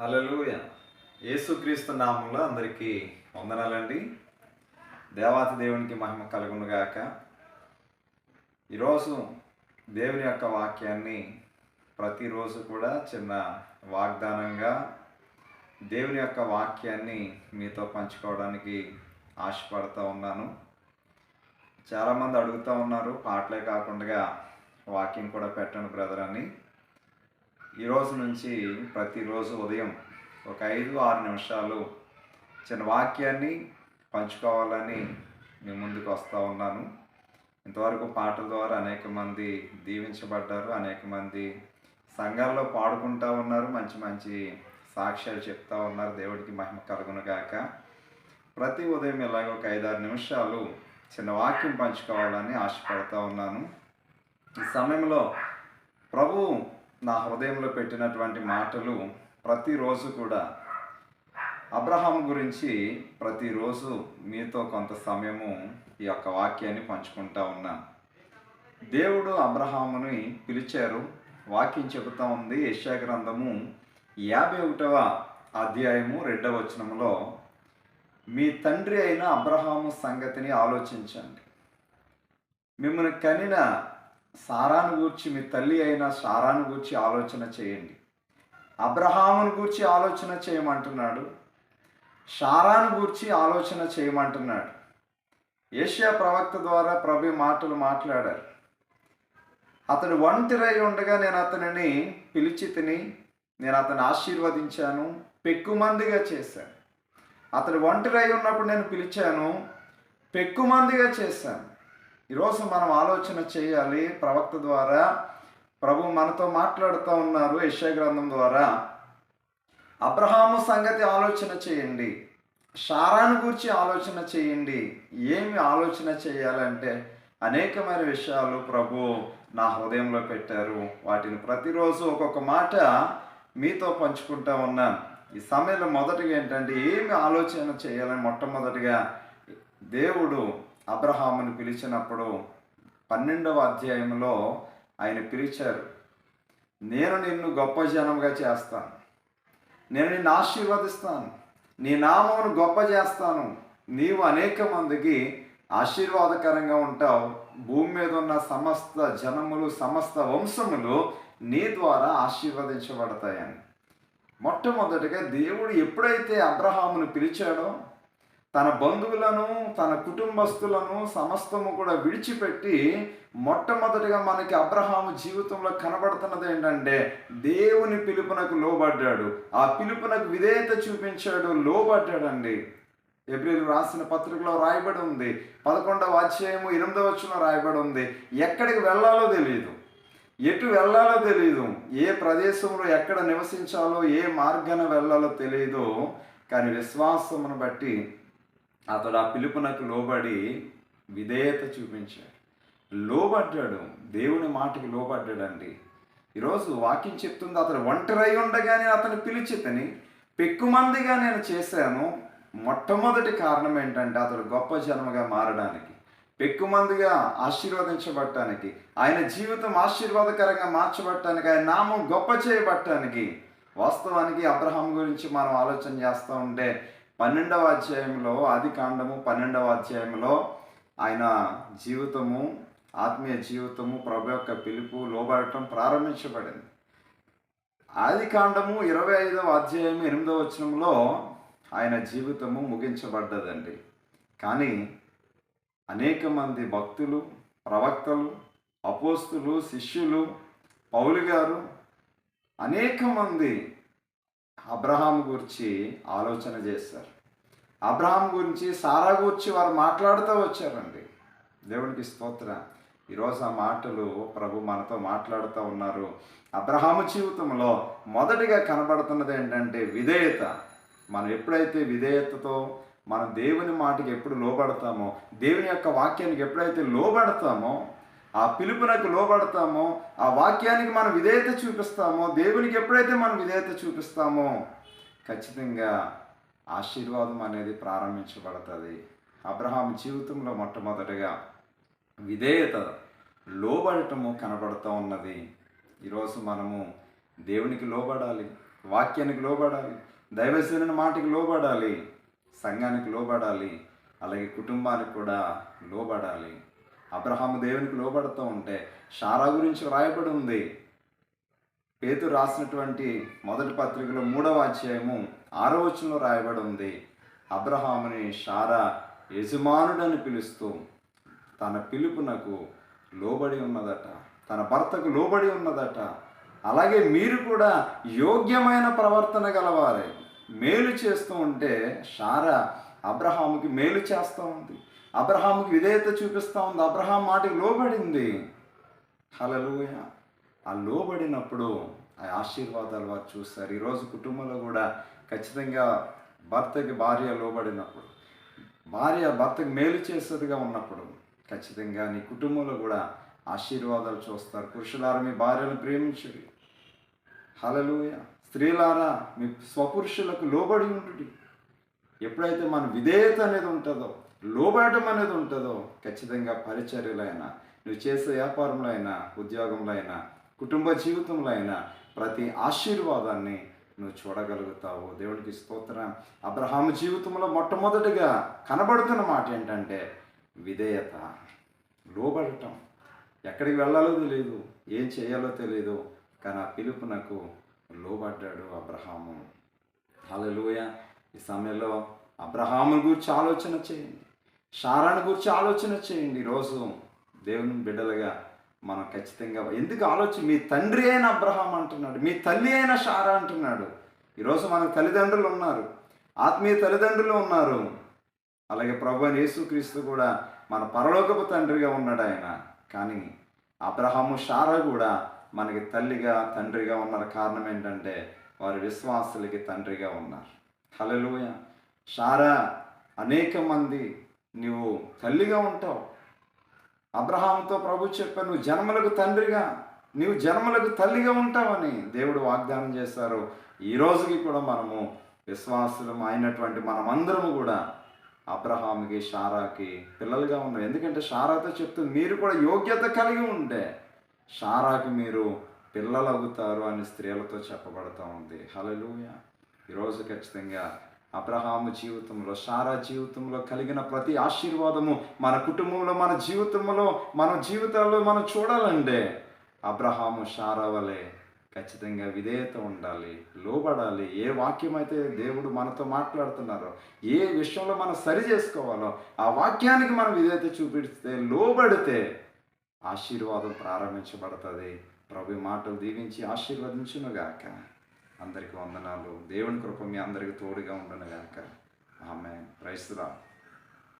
హల్లెలూయ. యేసుక్రీస్తు నామంలో అందరికీ వందనాలండి. దేవాతి దేవునికి మహిమ కలుగునుగాక. ఈరోజు దేవుని యొక్క వాక్యాన్ని ప్రతిరోజు కూడా చిన్న వాగ్దానంగా దేవుని యొక్క వాక్యాన్ని మీతో పంచుకోవడానికి ఆశపడుతూ ఉన్నాను. చాలామంది అడుగుతూ ఉన్నారు పాటలే కాకుండా వాక్యం కూడా పెట్టండి బ్రదర్ అని. ఈ రోజు నుంచి ప్రతిరోజు ఉదయం ఒక ఐదు ఆరు నిమిషాలు చిన్న వాక్యాన్ని పంచుకోవాలని మీ ముందుకు వస్తూ ఉన్నాను. ఇంతవరకు పాటల ద్వారా అనేక మంది దీవించబడ్డారు అనేక మంది సంఘాల్లో పాడుకుంటూ ఉన్నారు మంచి మంచి సాక్ష్యాలు చెప్తా ఉన్నారు. దేవుడికి మహిమ కలుగును గాక. ప్రతి ఉదయం ఇలాగ ఒక ఐదారు నిమిషాలు చిన్న వాక్యం పంచుకోవాలని ఆశపడతా ఉన్నాను. ఈ సమయంలో ప్రభు నా హృదయంలో పెట్టినటువంటి మాటలు ప్రతిరోజు కూడా అబ్రహాం గురించి ప్రతిరోజు మీతో కొంత సమయము ఈ యొక్క వాక్యాన్ని పంచుకుంటా ఉన్నాను దేవుడు అబ్రహాముని పిలిచారు. వాక్యం చెబుతా ఉంది. యశా గ్రంథము యాభై ఒకటవ అధ్యాయము రెండవ వచనంలో మీ తండ్రి అయిన అబ్రహాము సంగతిని ఆలోచించండి. మిమ్మల్ని కనిన సారాను గూర్చి మీ తల్లి అయిన సారాను గూర్చి ఆలోచన చేయండి. అబ్రహామును గూర్చి ఆలోచన చేయమంటున్నాడు. షారాను గూర్చి ఆలోచన చేయమంటున్నాడు. ఏషియా ప్రవక్త ద్వారా ప్రభు మాటలు మాట్లాడారు. అతడు ఒంటరై ఉండగా నేను అతనిని పిలిచి తిని నేను అతను ఆశీర్వదించాను పెక్కుమందిగా చేశాను. అతడు ఒంటరై ఉన్నప్పుడు నేను పిలిచాను పెక్కుమందిగా చేశాను. ఈరోజు మనం ఆలోచన చేయాలి ప్రవక్త ద్వారా. ప్రభు మనతో మాట్లాడుతూ ఉన్నారు యశ్య గ్రంథం ద్వారా. అబ్రహాము సంగతి ఆలోచన చేయండి. షారాను గురించి ఆలోచన చేయండి. ఏమి ఆలోచన చేయాలంటే అనేకమైన విషయాలు ప్రభు నా హృదయంలో పెట్టారు. వాటిని ప్రతిరోజు ఒక్కొక్క మాట మీతో పంచుకుంటా ఉన్నాను ఈ సమయంలో మొదటిగా ఏంటంటే ఏమి ఆలోచన చేయాలని మొట్టమొదటిగా దేవుడు అబ్రహామును పిలిచినప్పుడు పన్నెండవ అధ్యాయంలో ఆయన పిలిచారు నేను నిన్ను గొప్ప జనంగా చేస్తాను. నేను నిన్ను ఆశీర్వదిస్తాను. నీ నామమును గొప్ప చేస్తాను. నీవు అనేక మందికి ఆశీర్వాదకరంగా ఉంటావు. భూమి మీద ఉన్న సమస్త జనములు సమస్త వంశములు నీ ద్వారా ఆశీర్వదించబడతాయని. మొట్టమొదటిగా దేవుడు ఎప్పుడైతే అబ్రహామును పిలిచాడో తన బంధువులను తన కుటుంబస్తులను సమస్తము కూడా విడిచిపెట్టి మొట్టమొదటిగా మనకి అబ్రహాము జీవితంలో కనబడుతున్నది ఏంటంటే దేవుని పిలుపునకు లోబడ్డాడు. ఆ పిలుపునకు విధేయత చూపించాడు లోబడ్డాడండి. ఏప్రిల్ రాసిన పత్రికలో రాయబడి ఉంది. పదకొండవ అధ్యాయము ఎనిమిదవ వచ్చిన రాయబడి ఉంది. ఎక్కడికి వెళ్ళాలో తెలియదు ఎటు వెళ్ళాలో తెలియదు ఏ ప్రదేశంలో ఎక్కడ నివసించాలో ఏ మార్గాన వెళ్ళాలో తెలియదు కానీ విశ్వాసమును బట్టి అతడు ఆ పిలుపునకు లోబడి విధేయత చూపించాడు. లోబడ్డాడు. దేవుని మాటకి లోబడ్డాడండి. ఈరోజు వాక్యం చెప్తుంది అతడు ఒంటరై ఉండగానే అతను పిలిచితని పెక్కుమందిగా నేను చేశాను. మొట్టమొదటి కారణం ఏంటంటే అతడు గొప్ప జన్మగా మారడానికి పెక్కుమందిగా ఆశీర్వదించబడటానికి ఆయన జీవితం ఆశీర్వాదకరంగా మార్చబడటానికి ఆయన నామం గొప్ప చేయబడటానికి వాస్తవానికి అబ్రహాం గురించి మనం ఆలోచన చేస్తూ ఉంటే పన్నెండవ అధ్యాయంలో ఆది కాండము పన్నెండవ అధ్యాయంలో ఆయన జీవితము ఆత్మీయ జీవితము ప్రభు యొక్క పిలుపు లోబడటం ప్రారంభించబడింది. ఆది కాండము ఇరవై ఐదవ అధ్యాయం ఎనిమిదవ వచనంలో ఆయన జీవితము ముగించబడ్డదండి. కానీ అనేక మంది భక్తులు ప్రవక్తలు అపోస్తులు శిష్యులు పౌలు గారు అనేక మంది అబ్రహాం గురించి ఆలోచన చేస్తారు అబ్రహాం గురించి సారా గురించి వారు మాట్లాడుతూ వచ్చారండి. దేవునికి స్తోత్ర. ఈరోజు ఆ మాటలు ప్రభు మనతో మాట్లాడుతూ ఉన్నారు. అబ్రహాము జీవితంలో మొదటిగా కనబడుతున్నది ఏంటంటే విధేయత. మనం ఎప్పుడైతే విధేయతతో మనం దేవుని మాటకి ఎప్పుడు లోబడతామో దేవుని యొక్క వాక్యానికి ఎప్పుడైతే లోబడతామో ఆ పిలుపునకు లోబడతామో ఆ వాక్యానికి మనం విధేయత చూపిస్తామో దేవునికి ఎప్పుడైతే మనం విధేయత చూపిస్తామో ఖచ్చితంగా ఆశీర్వాదం అనేది ప్రారంభించబడుతుంది. అబ్రహాం జీవితంలో మొట్టమొదటిగా విధేయత లోబడటము కనబడుతూ ఉన్నది. ఈరోజు మనము దేవునికి లోబడాలి వాక్యానికి లోబడాలి దైవజనుని మాటకి లోబడాలి సంఘానికి లోబడాలి అలాగే కుటుంబానికి కూడా లోబడాలి. అబ్రహాము దేవునికి లోబడుతూ ఉంటే షారా గురించి వ్రాయబడి ఉంది. పేతు రాసినటువంటి మొదటి పత్రికలో మూడవ అధ్యాయము ఆరో వచనంలో రాయబడి ఉంది. అబ్రహాముని షారా యజమానుడని పిలుస్తూ తన పిలుపునకు లోబడి ఉన్నదట తన భర్తకు లోబడి ఉన్నదట. అలాగే మీరు కూడా యోగ్యమైన ప్రవర్తన గలవారే. మేలు చేస్తూ ఉంటే షారా అబ్రహాముకి మేలు చేస్తూ ఉంది. అబ్రహాముకి విధేయత చూపిస్తూ ఉంది. అబ్రహాం మాటకి లోబడింది. హలలుయ ఆ లోబడినప్పుడు ఆ ఆశీర్వాదాలు వారు చూస్తారు ఈరోజు కుటుంబంలో కూడా ఖచ్చితంగా భర్తకి భార్య లోబడినప్పుడు భార్య భర్తకు మేలు చేసేదిగా ఉన్నప్పుడు ఖచ్చితంగా నీ కుటుంబంలో కూడా ఆశీర్వాదాలు చూస్తారు. పురుషులారా మీ భార్యను ప్రేమించుడి. హలలుయ స్త్రీలారా మీ స్వపురుషులకు లోబడి ఉంటుంది ఎప్పుడైతే మన విధేయత అనేది ఉంటుందో లోబడటం అనేది ఉంటుందో ఖచ్చితంగా పరిచర్యలైనా నువ్వు చేసే వ్యాపారంలో అయినా ఉద్యోగంలో అయినా కుటుంబ జీవితంలో అయినా ప్రతి ఆశీర్వాదాన్ని నువ్వు చూడగలుగుతావు. దేవుడికి స్తోత్రం. అబ్రహాము జీవితంలో మొట్టమొదటిగా కనబడుతున్న మాట ఏంటంటే విధేయత లోబడటం. ఎక్కడికి వెళ్ళాలో తెలియదు ఏం చేయాలో తెలియదు కానీ ఆ పిలుపునకు లోబడ్డాడు అబ్రహాము. హల్లెలూయ. ఈ సమయంలో అబ్రహాముని గురించి ఆలోచన చేయండి. షారాను గురించి ఆలోచన చేయండి. ఈరోజు దేవుని బిడ్డలుగా మనం ఖచ్చితంగా ఎందుకు ఆలోచన మీ తండ్రి అయిన అబ్రహాం అంటున్నాడు. మీ తల్లి అయిన షారా అంటున్నాడు. ఈరోజు మనకు తల్లిదండ్రులు ఉన్నారు. ఆత్మీయ తల్లిదండ్రులు ఉన్నారు. అలాగే ప్రభు యేసుక్రీస్తు కూడా మన పరలోకపు తండ్రిగా ఉన్నాడు ఆయన. కానీ అబ్రహాము షారా కూడా మనకి తల్లిగా తండ్రిగా ఉన్నారు కారణం ఏంటంటే వారి విశ్వాసులకి తండ్రిగా ఉన్నారు. హలలోయ సారా అనేక మంది నువ్వు తల్లిగా ఉంటావు. అబ్రహాంతో ప్రభు చెప్పాను నువ్వు జన్మలకు తండ్రిగా నీవు జన్మలకు తల్లిగా ఉంటావని దేవుడు వాగ్దానం చేశారు. ఈ రోజుకి కూడా మనము విశ్వాసులం అయినటువంటి మనమందరము కూడా అబ్రహాంకి షారాకి పిల్లలుగా ఉన్నాం. ఎందుకంటే షారాతో చెప్తూ మీరు కూడా యోగ్యత కలిగి ఉండే షారాకి మీరు పిల్లలు అవుతారు అని స్త్రీలతో చెప్పబడతా ఉంది. హలలుయ ఈరోజు ఖచ్చితంగా అబ్రహాము జీవితంలో సారా జీవితంలో కలిగిన ప్రతి ఆశీర్వాదము మన కుటుంబంలో మన జీవితంలో మన జీవితాల్లో మనం చూడాలంటే అబ్రహాము సారా వలె ఖచ్చితంగా విధేయత ఉండాలి లోబడాలి. ఏ వాక్యం అయితే దేవుడు మనతో మాట్లాడుతున్నారో ఏ విషయంలో మనం సరి చేసుకోవాలో ఆ వాక్యానికి మనం విధేయత చూపిస్తే లోబడితే ఆశీర్వాదం ప్రారంభించబడుతుంది. ప్రభు మాటలు దీవించి ఆశీర్వదించునుగాక. అందరికీ వందనాలు. దేవుని కృప మీ అందరికి తోడుగా ఉండనుగాక. ఆమె రైస్తురా